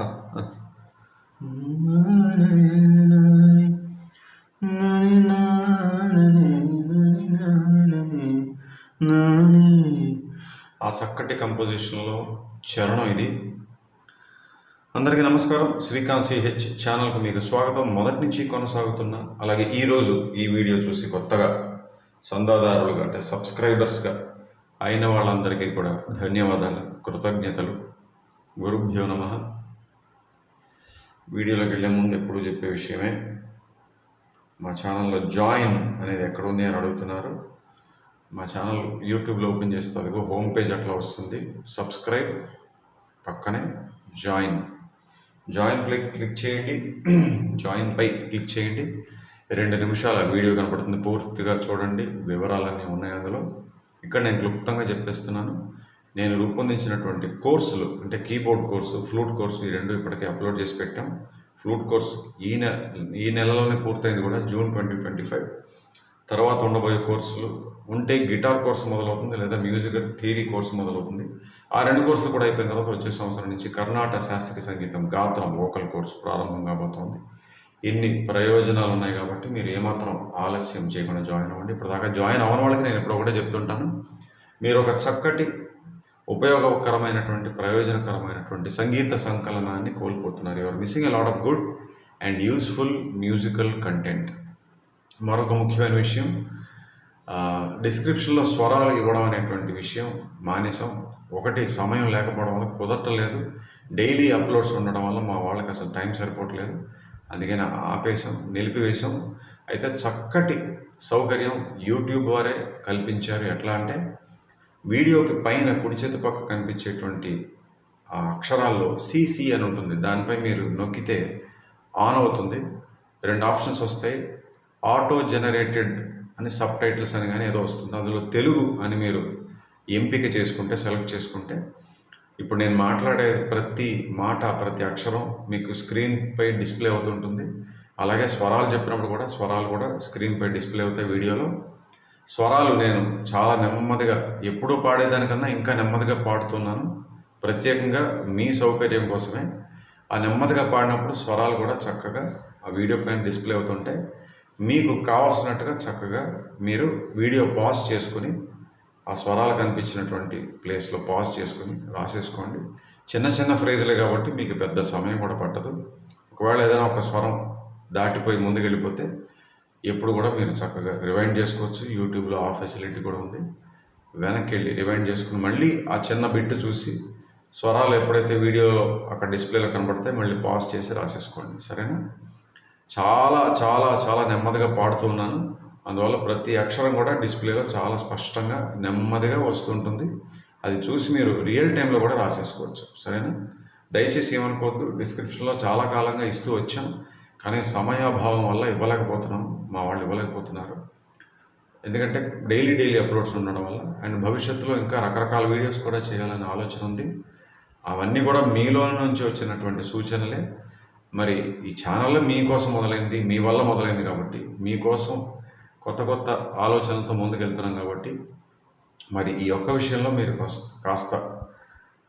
ఆ. ఆ చక్కటి కంపోజిషన్లో చరణం ఇది. అందరికీ నమస్కారం. శ్రీకాంత్ సిహెచ్ ఛానల్కు మీకు స్వాగతం. మొదటి నుంచి కొనసాగుతున్న అలాగే ఈరోజు ఈ వీడియో చూసి కొత్తగా సందాదారులుగా అంటే సబ్స్క్రైబర్స్గా అయిన వాళ్ళందరికీ కూడా ధన్యవాదాలు కృతజ్ఞతలు. గురుభ్యో నమ. వీడియోలోకి వెళ్ళే ముందు ఎప్పుడూ చెప్పే విషయమే మా ఛానల్లో జాయిన్ అనేది ఎక్కడ ఉంది అని అడుగుతున్నారు. మా ఛానల్ యూట్యూబ్లో ఓపెన్ చేస్తే అదిగో హోమ్ పేజ్ అట్లా వస్తుంది. సబ్స్క్రైబ్ పక్కనే జాయిన్. జాయిన్ ప్లే క్లిక్ చేయండి. జాయిన్ పై క్లిక్ చేయండి. రెండు నిమిషాల వీడియో కనపడుతుంది పూర్తిగా చూడండి. వివరాలన్నీ ఉన్నాయి అందులో. ఇక్కడ నేను క్లుప్తంగా చెప్పేస్తున్నాను. నేను రూపొందించినటువంటి కోర్సులు అంటే కీబోర్డ్ కోర్సు ఫ్లూట్ కోర్సు ఈ రెండు ఇప్పటికే అప్లోడ్ చేసి పెట్టాం. ఫ్లూట్ కోర్స్ ఈ నెల ఈ నెలలోనే పూర్తయింది కూడా జూన్ ట్వంటీ ట్వంటీ ఫైవ్. తర్వాత ఉండబోయే కోర్సులు ఉంటే గిటార్ కోర్సు మొదలవుతుంది లేదా మ్యూజిక్ థియరీ కోర్సు మొదలవుతుంది. ఆ రెండు కోర్సులు కూడా అయిపోయిన తర్వాత వచ్చే సంవత్సరం నుంచి కర్ణాటక శాస్త్రీయ సంగీతం గాత్రం వోకల్ కోర్సు ప్రారంభం కాబోతోంది. ఎన్ని ప్రయోజనాలు ఉన్నాయి కాబట్టి మీరు ఏమాత్రం ఆలస్యం చేయకుండా జాయిన్ అవ్వండి. ఇప్పుడు దాకా జాయిన్ అవ్వని వాళ్ళకి నేను ఇప్పుడు ఒకటే చెప్తుంటాను. మీరు ఒక చక్కటి ఉపయోగకరమైనటువంటి ప్రయోజనకరమైనటువంటి సంగీత సంకలనాన్ని కోల్పోతున్నారు. Your missing a lot of good and useful musical content మరొక ముఖ్యమైన విషయం డిస్క్రిప్షన్లో స్వరాలు ఇవ్వడం అనేటువంటి విషయం మానేసాం ఒకటి సమయం లేకపోవడం వల్ల కుదరటలేదు. డైలీ అప్లోడ్స్ ఉండడం వల్ల మా వాళ్ళకి అసలు టైం సరిపోవట్లేదు. అందుకని ఆపేసాం నిలిపివేశాం. అయితే చక్కటి సౌకర్యం యూట్యూబ్ వారే కల్పించారు. ఎట్లా అంటే వీడియోకి పైన కుడి చేతి పక్క కనిపించేటువంటి ఆ అక్షరాల్లో సిసి అని ఉంటుంది. దానిపై మీరు నొక్కితే ఆన్ అవుతుంది. రెండు ఆప్షన్స్ వస్తాయి. ఆటో జనరేటెడ్ అని సబ్ టైటిల్స్ అని కానీ ఏదో వస్తుంది. అందులో తెలుగు అని మీరు ఎంపిక చేసుకుంటే సెలెక్ట్ చేసుకుంటే ఇప్పుడు నేను మాట్లాడే ప్రతి మాట ప్రతి అక్షరం మీకు స్క్రీన్పై డిస్ప్లే అవుతుంటుంది. అలాగే స్వరాలు చెప్పినప్పుడు కూడా స్వరాలు కూడా స్క్రీన్పై డిస్ప్లే అవుతాయి వీడియోలో. స్వరాలు నేను చాలా నెమ్మదిగా ఎప్పుడూ పాడేదానికన్నా ఇంకా నెమ్మదిగా పాడుతున్నాను. ప్రత్యేకంగా మీ సౌకర్యం కోసమే. ఆ నెమ్మదిగా పాడినప్పుడు స్వరాలు కూడా చక్కగా ఆ వీడియో పైన డిస్ప్లే అవుతుంటాయి మీకు కావాల్సినట్టుగా చక్కగా మీరు వీడియో పాజ్ చేసుకుని ఆ స్వరాలు కనిపించినటువంటి ప్లేస్లో పాజ్ చేసుకుని రాసేసుకోండి. చిన్న చిన్న ఫ్రేజులే కాబట్టి మీకు పెద్ద సమయం కూడా పట్టదు. ఒకవేళ ఏదైనా ఒక స్వరం దాటిపోయి ముందుకెళ్ళిపోతే ఎప్పుడు కూడా మీరు చక్కగా రివైండ్ చేసుకోవచ్చు. యూట్యూబ్లో ఆ ఫెసిలిటీ కూడా ఉంది. వెనక్కి వెళ్ళి రివైండ్ చేసుకుని మళ్ళీ ఆ చిన్న బిట్ చూసి స్వరాలు ఎప్పుడైతే వీడియోలో అక్కడ డిస్ప్లేలో కనబడితే మళ్ళీ పాజ్ చేసి రాసేసుకోండి. సరేనా? చాలా చాలా చాలా నెమ్మదిగా పాడుతూ ఉన్నాను. అందువల్ల ప్రతి అక్షరం కూడా డిస్ప్లేలో చాలా స్పష్టంగా నెమ్మదిగా వస్తుంటుంది. అది చూసి మీరు రియల్ టైంలో కూడా రాసేసుకోవచ్చు. సరేనా? దయచేసి ఏమనుకోవద్దు. డిస్క్రిప్షన్లో చాలా కాలంగా ఇస్తూ వచ్చాం. కానీ సమయాభావం వల్ల ఇవ్వలేకపోతున్నాం. మా వాళ్ళు ఇవ్వలేకపోతున్నారు. ఎందుకంటే డైలీ డైలీ అప్లోడ్స్ ఉండడం వల్ల అండ్ భవిష్యత్తులో ఇంకా రకరకాల వీడియోస్ కూడా చేయాలనే ఆలోచన ఉంది. అవన్నీ కూడా మీలో నుంచి వచ్చినటువంటి సూచనలే. మరి ఈ ఛానల్ మీకోసం మొదలైంది మీ వల్ల మొదలైంది కాబట్టి మీకోసం కొత్త కొత్త ఆలోచనలతో ముందుకెళ్తున్నాం కాబట్టి మరి ఈ ఒక్క విషయంలో మీరు కాస్త కాస్త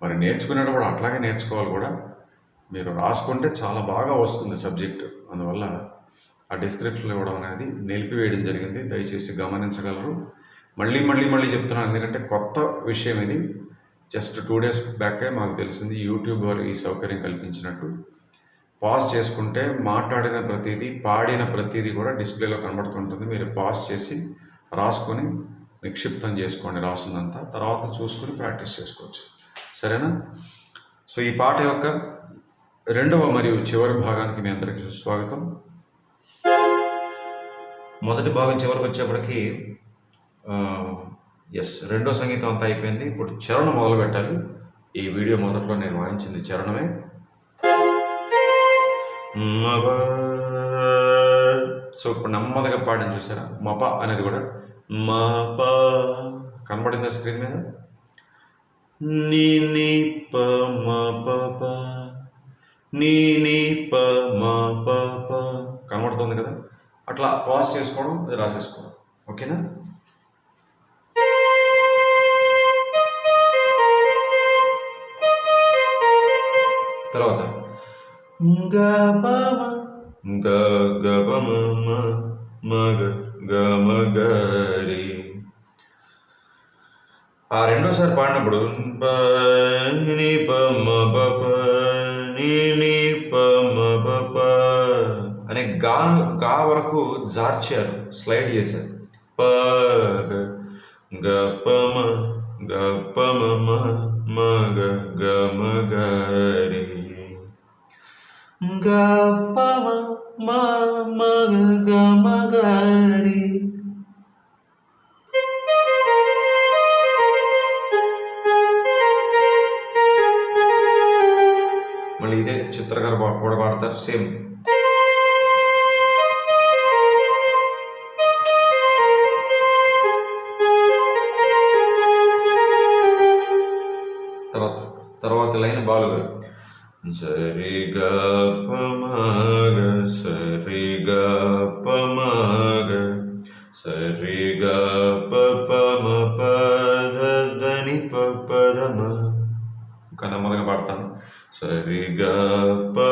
మరి నేర్చుకునేటప్పుడు అట్లాగే నేర్చుకోవాలి కూడా. మీరు రాసుకుంటే చాలా బాగా వస్తుంది సబ్జెక్టు. అందువల్ల ఆ డిస్క్రిప్షన్లో ఇవ్వడం అనేది నిలిపివేయడం జరిగింది. దయచేసి గమనించగలరు. మళ్ళీ మళ్ళీ మళ్ళీ చెప్తున్నాను. ఎందుకంటే కొత్త విషయం ఇది. జస్ట్ టూ డేస్ బ్యాకే మాకు తెలిసింది యూట్యూబ్ వారు ఈ సౌకర్యం కల్పించినట్టు. పాజ్ చేసుకుంటే మాట్లాడిన ప్రతిదీ పాడిన ప్రతిదీ కూడా డిస్ప్లేలో కనబడుతుంటుంది. మీరు పాజ్ చేసి రాసుకొని నిక్షిప్తం చేసుకోండి రాసిందంతా తర్వాత చూసుకుని ప్రాక్టీస్ చేసుకోవచ్చు. సరేనా? సో ఈ పాట యొక్క రెండవ మరియు చివరి భాగానికి మీ అందరికీ సుస్వాగతం. మొదటి భాగం చివరికి వచ్చేప్పటికి ఎస్ రెండో సంగీతం అంతా అయిపోయింది. ఇప్పుడు చరణం మొదలు పెట్టాలి. ఈ వీడియో మొదట్లో నేను వాయించింది చరణమే. సో ఇప్పుడు నెమ్మదిగా పాడని చూసారా? మప అనేది కూడా మప. కనబడిందా స్క్రీన్ మీద? నీ నీ ప మ ప. నీ నీ ప మా ప ప. కనబడుతుంది కదా? అట్లా పాజ్ చేసుకోవడం అది రాసేసుకోవడం. ఓకేనా? తర్వాత. గ గ గ మ మ గ గ మ ఆ రెండోసారి పాడినప్పుడు ప. అనే గా గా వరకు జార్చారు స్లైడ్ చేశారు. ప గ పమ గ పమ మ గ గ మ గ రి. గ మ మ గ మ గ రి. కూడా పాడతారు సేమ్ తర్వాత తర్వాత లైన్ బాలుగారు. సరిగ పమగ సరిగ పమగ సరిగ పమ పద దని పదమ ఇంకా నెమ్మదిగా పాడతాను. సరిగ పమ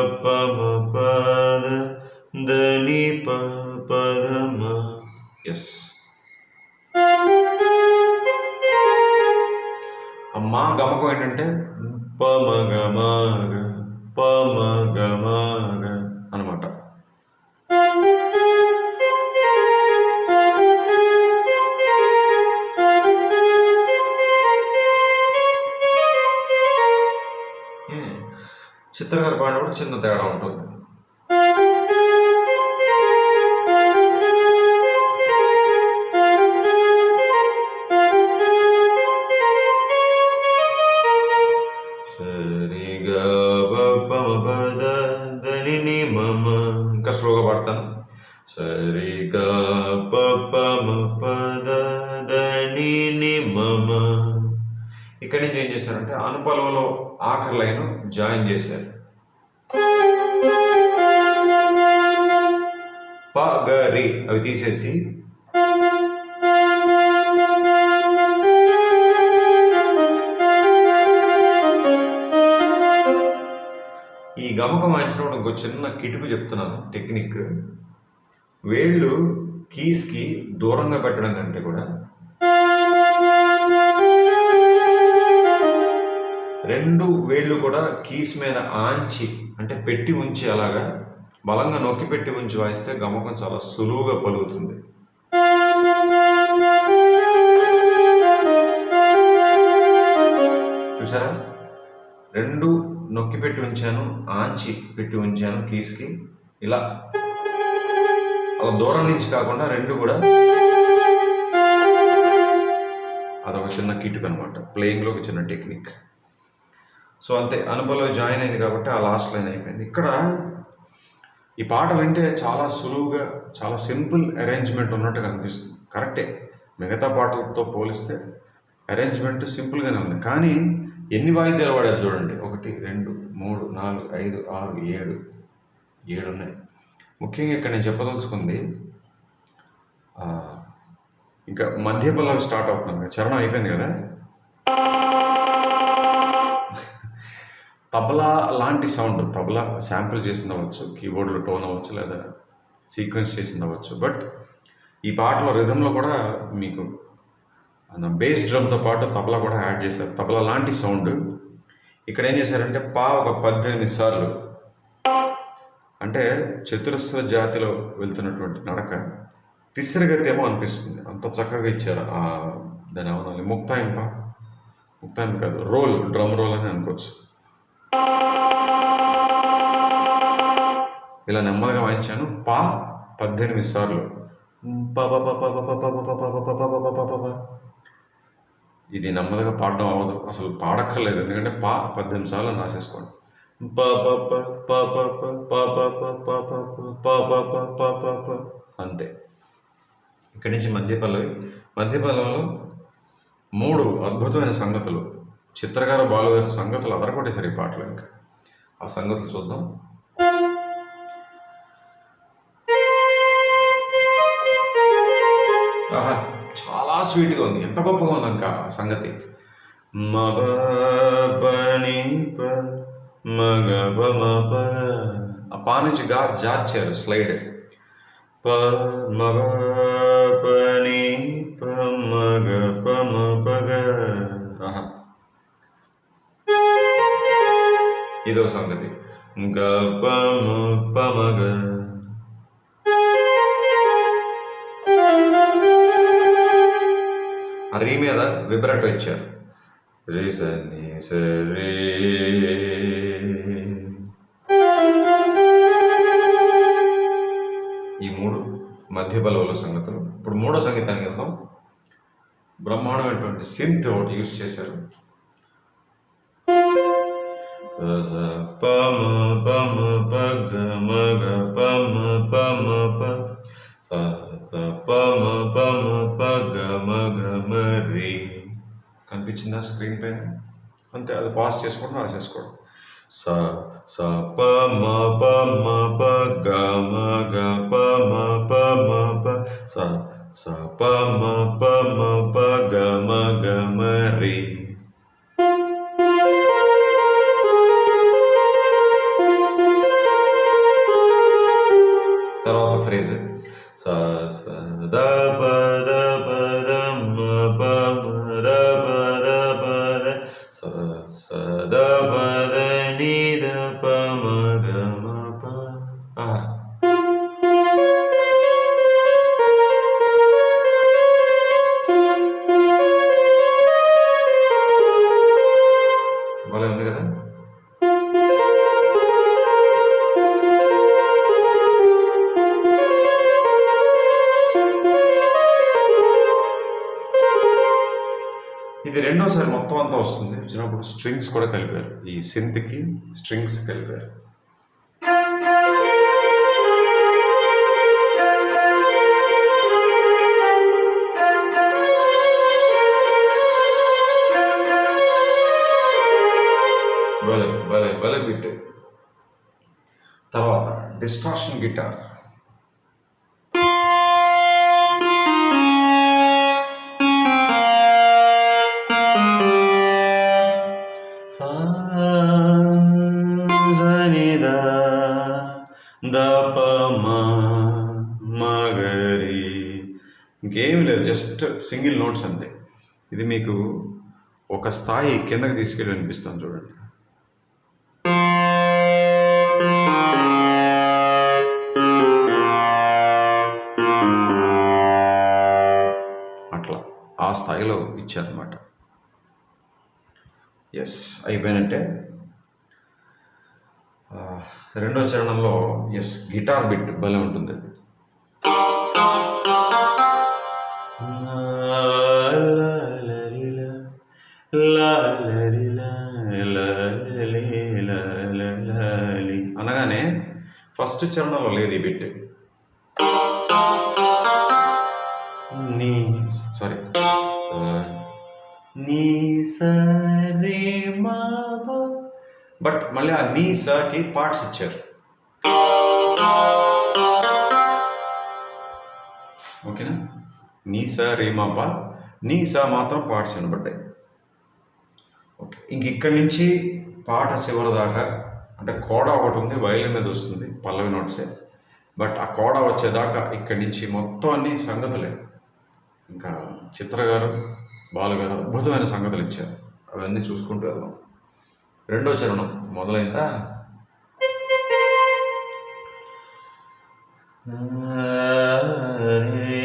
చిత్తర్ గారి కూడా చిన్న తేడా ఉంటుంది. ఇంకా ఇక్కడి నుంచి ఏం చేశారంటే అనుపలవలో ఆఖరి లైన్ జాయిన్ చేశారు. ఒక చిన్న కిటుకు చెప్తున్నాను టెక్నిక్. వేళ్ళు కీస్కి దూరంగా పెట్టడం కంటే కూడా రెండు వేళ్ళు కూడా కీస్ మీద ఆంచి అంటే పెట్టి ఉంచి అలాగా బలంగా నొక్కి పెట్టి ఉంచి వాయిస్తే గమకం చాలా సులువుగా పలుకుతుంది. చూసారా? రెండు నొక్కి పెట్టి ఉంచాను ఆంచి పెట్టి ఉంచాను కీస్కి. ఇలా అలా దూరం నుంచి కాకుండా రెండు కూడా అదొక చిన్న కిటుక్ అనమాట ప్లేయింగ్లో ఒక చిన్న టెక్నిక్ సో అంతే అనుభవంలో జాయిన్ అయింది కాబట్టి ఆ లాస్ట్ లైన్ అయిపోయింది. ఇక్కడ ఈ పాట వింటే చాలా సులువుగా చాలా సింపుల్ అరేంజ్మెంట్ ఉన్నట్టుగా అనిపిస్తుంది. కరెక్టే మిగతా పాటలతో పోలిస్తే అరేంజ్మెంట్ సింపుల్గానే ఉంది. కానీ ఎన్ని వాయిద్యాలు వాడారు చూడండి? ఒకటి రెండు మూడు నాలుగు ఐదు ఆరు ఏడు ఏడు ఉన్నాయి. ముఖ్యంగా ఇక్కడ నేను చెప్పదలుచుకుంది ఇంకా మధ్య పల్లవి స్టార్ట్ అవుతున్నాను కదా, చరణం అయిపోయింది కదా? తబలా లాంటి సౌండ్ తబలా శాంపిల్ చేసింది అవ్వచ్చు కీబోర్డ్లో టోన్ అవ్వచ్చు లేదా సీక్వెన్స్ చేసింది అవ్వచ్చు బట్ ఈ పాటలో రిధంలో కూడా మీకు బేస్ డ్రమ్తో పాటు తబలా కూడా యాడ్ చేశారు తబలా లాంటి సౌండ్ ఇక్కడ ఏం చేశారంటే పా ఒక పద్దెనిమిది సార్లు అంటే చతురస్ర జాతిలో వెళ్తున్నటువంటి నడక తిస్రగతి ఏమో అనిపిస్తుంది అంత చక్కగా ఇచ్చారు ఆ దాని ఏమన్నా ముక్తాయింప ముక్తాయింపు కాదు రోల్ డ్రమ్ రోల్ అని అనుకోవచ్చు ఇలా నెమ్మదిగా వాయించాను పా పద్దెనిమిది సార్లు ప ప ప ప ప ఇది నెమ్మదిగా పాడడం అవ్వదు అసలు పాడక్కర్లేదు ఎందుకంటే పా పద్దెనిమిది సార్లు నాసేసుకోండి అంతే ఇక్కడి నుంచి మధ్య పల్లవి మధ్య పల్లవిలో మూడు అద్భుతమైన సంగతులు చిత్రకారు బాలుగారి సంగతులు అదరకొట్టేసారి ఈ పాటలు ఇంకా ఆ సంగతులు చూద్దాం ఆహా స్వీట్గా ఉంది. ఎంత గొప్పగా ఉందంక సంగతి. ఆ పా నుంచి గా జార్చారు స్లైడ్. ప మగ పని ప మగ ప పగ ఇదో సంగతి. గ ప ప మగ ఆ రీ మీద విబ్రట్ ఇచ్చారు. రీ సని సరే ఈ మూడు మధ్య బలవుల సంగతులు. ఇప్పుడు మూడో సంగీతానికి వెళ్దాం. బ్రహ్మాండమైనటువంటి సింత్ ఒకటి యూజ్ చేశారు. పమ పమ పగ మగ పమ పమ ప స స పమ పమ పగ మగ మరి కనిపించిందా స్క్రీన్ పైన అంతే అది పాస్ చేసుకోవడం రాసేసుకోవడం స స పమ పమ పగ మగ పమ పమ ప స స పమ పమ పగ మగ మరి తర్వాత ఫ్రేజ్ స స ద ప ఇది రెండోసారి మొత్తం అంతా వస్తుంది. వచ్చినప్పుడు స్ట్రింగ్స్ కూడా కలిపారు. ఈ సింత్కి స్ట్రింగ్స్ కలిపారు. భలే భలే భలే బిట్ తర్వాత డిస్ట్రాక్షన్ గిటార్ ఇంకేం లేదు జస్ట్ సింగిల్ నోట్స్ అంతే. ఇది మీకు ఒక స్థాయి కిందకి తీసుకెళ్ళి అనిపిస్తాను చూడండి. అట్లా ఆ స్థాయిలో ఇచ్చారనమాట ఎస్ అయిపోయినంటే రెండో చరణంలో ఎస్ గిటార్ బిట్ భలే ఉంటుంది అది అనగానే ఫస్ట్ చరణంలో లేదు ఈ బిట్ నీ సారీ నీ సరే బట్ మళ్ళీ ఆ నీ సాకి పార్ట్స్ ఇచ్చారు ఓకేనా నీ సా రీమాపా నీ సా మాత్రం పార్ట్స్ వినబడ్డాయి ఓకే. ఇంక ఇక్కడి నుంచి పాట చివరి దాకా అంటే కోడ ఒకటి ఉంది వైలిన్ మీద వస్తుంది పల్లవి నోట్సే. బట్ ఆ కోడ వచ్చేదాకా ఇక్కడి నుంచి మొత్తం అన్ని సంగతులే. ఇంకా చిత్ర గారు అద్భుతమైన సంగతులు ఇచ్చారు. అవన్నీ చూసుకుంటూ వెళ్దాం. రెండో చరణం మొదలైందా? అన్నారు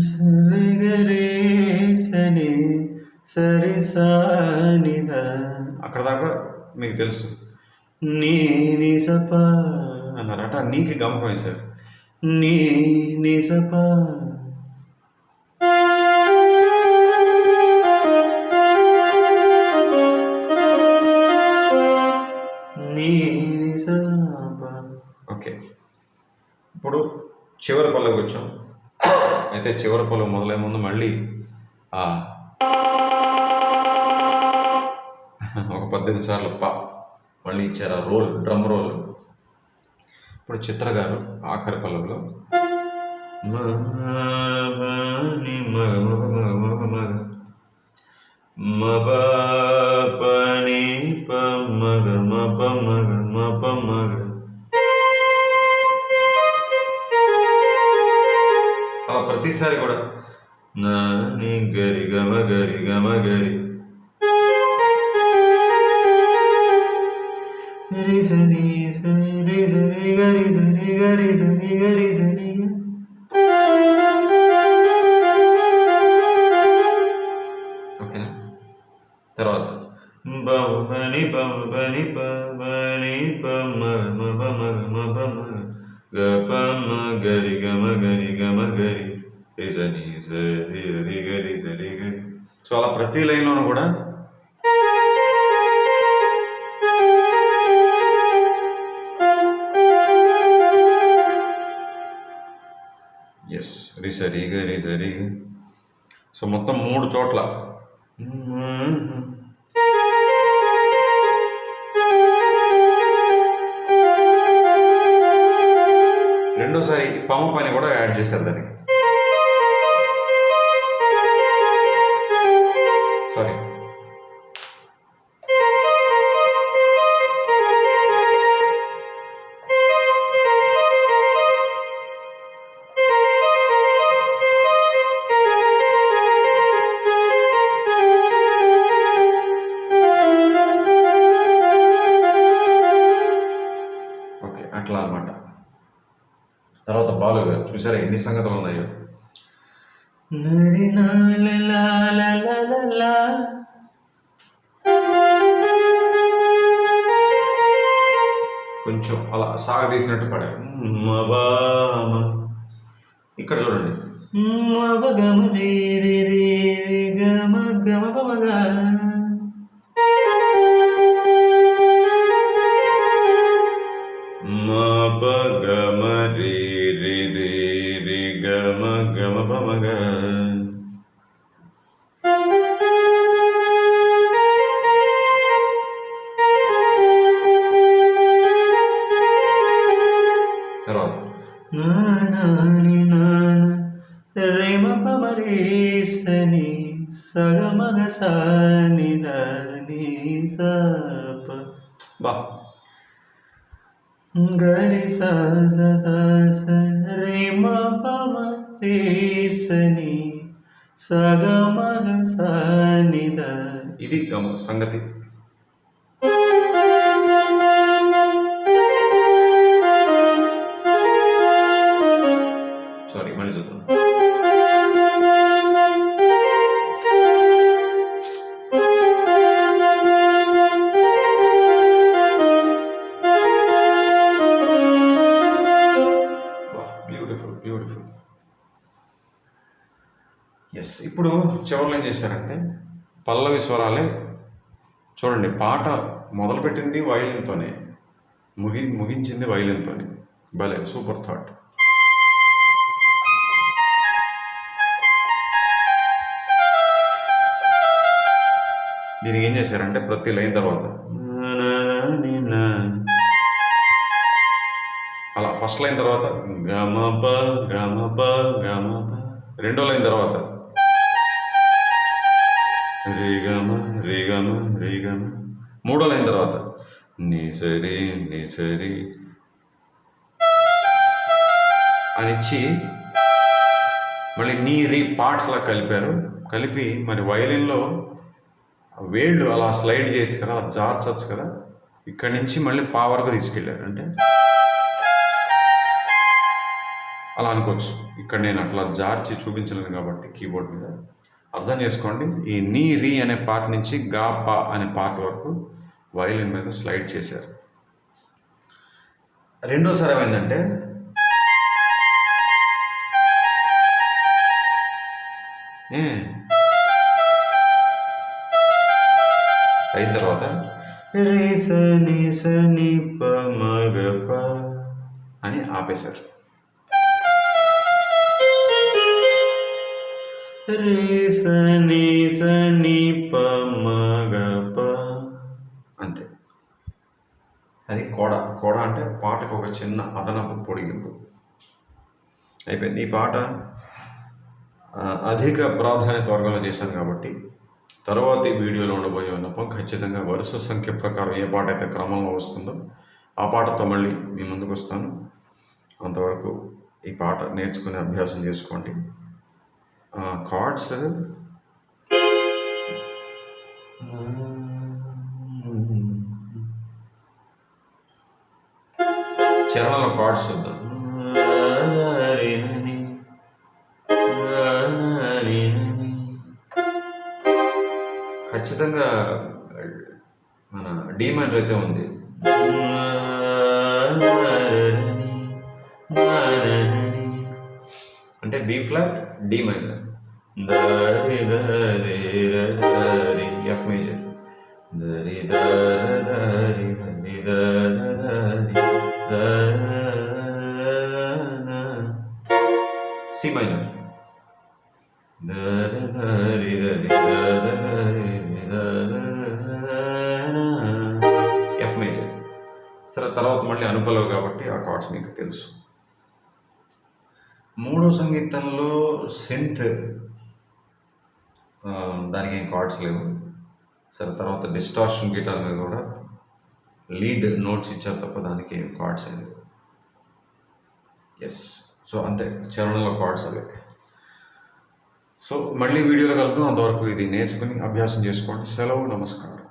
సరిగరేసని సరిసానిద. అక్కడ దాకా మీకు తెలుసు. నీ నిసప అన్నారట. నీకు గమకం వేశారు నీ నిసప చివరి పల్లకి వచ్చాం అయితే చివరి పల్లవి మొదలై ముందు మళ్ళీ ఆ ఒక పద్దెనిమిది సార్లు పా మళ్ళీ ఇచ్చారు ఆ రోల్ డ్రమ్ రోల్ ఇప్పుడు చిత్ర గారు ఆఖరి పల్లవిలో ప మగ ని, మగ మగ ప్రతిసారి కూడా. నా ని గరి గమ గరి గమ గరి రిజని సరి సరి ఓకేనా? తర్వాత. బని బని బని ప మ మ ప గ గరి గమ గరి గమ గరి. సో అలా ప్రతి లైన్లోనూ కూడా ఎస్ రిసరిగా రిసరిగా సో మొత్తం మూడు చోట్ల. రెండోసారి పమ పని కూడా యాడ్ చేశారు దానికి. సారీ ఓకే అట్లా అన్నమాట. తర్వాత బాలు గారు చూసారా? ఎన్ని సంగతులు ఉన్నాయో? సాగదీసినట్టు పడారు. ఇక్కడ చూడండి గమ రే రే రే రే గమ గమ గమ రే మ పమ రే సని సగ మగ ఇది గమ సంగతి చూడండి పాట మొదలుపెట్టింది వయలిన్తోనే ముగి ముగించింది వయలిన్తోనే. భలే సూపర్ థాట్. దీనికి ఏం చేశారంటే ప్రతి లైన్ తర్వాత అలా ఫస్ట్ లైన్ తర్వాత గమప గమప గమప రెండో లైన్ తర్వాత రే గమ రేగమ రేగమ మూడో లైన్ తర్వాత నీ సరి నీ సరి అని ఇచ్చి మళ్ళీ నీ రీ పార్ట్స్లా కలిపారు. కలిపి మరి వయలిన్లో వేళ్ళు అలా స్లైడ్ చేయొచ్చు కదా అలా జార్చచ్చు కదా. ఇక్కడి నుంచి మళ్ళీ పా వరకు తీసుకెళ్ళారు. అంటే అలా అనుకోవచ్చు. ఇక్కడ నేను అట్లా జార్చి చూపించలేను కాబట్టి కీబోర్డ్ మీద. అర్థం చేసుకోండి. ఈ నీ రీ అనే పార్ట్ నుంచి గా పా అనే పార్ట్ వరకు వయలిన్ మీద స్లైడ్ చేశారు. రెండోసారి ఏమైందంటే అయిన తర్వాత రే సని సని ప మగ ప అని ఆపేశారు. సని సని ప అంతే. అది కోడ. కోడ అంటే పాటకు ఒక చిన్న అదనపు పొడిగింపు. అయిపోయింది. ఈ పాట అధిక ప్రాధాన్యత వర్గంలో చేశాను కాబట్టి తర్వాతి వీడియోలో ఉండబోయే ఉన్నప్పుడు ఖచ్చితంగా వరుస సంఖ్య ప్రకారం ఏ పాట అయితే క్రమంలో వస్తుందో ఆ పాటతో మళ్ళీ మీ ముందుకు వస్తాను. అంతవరకు ఈ పాట నేర్చుకునే అభ్యాసం చేసుకోండి. కార్డ్స్ చరణంలో కార్డ్స్ చూద్దాం. ఖచ్చితంగా మన డి మైనర్ అయితే ఉంది. అంటే B flat? D minor F major దరి దరి దరి దరి దరి సి మైనర్ దరి దరి దరి దరి ఎఫ్ మేజర్ సరే తర్వాత మళ్ళీ అనుపలవు కాబట్టి ఆ కార్డ్స్ మీకు తెలుసు. మూడో సంగీతంలో సింత్ దానికి ఏం కార్డ్స్ లేవు. సరే తర్వాత డిస్టార్షన్ గిటార్ మీద కూడా లీడ్ నోట్స్ ఇచ్చారు తప్ప దానికి ఏం కార్డ్స్ లేవు. ఎస్ సో అంతే. చరణంలో కార్డ్స్ అవే. సో మళ్ళీ వీడియోలో కలుద్దాం. అంతవరకు ఇది నేర్చుకుని అభ్యాసం చేసుకోండి. సెలవు నమస్కారం.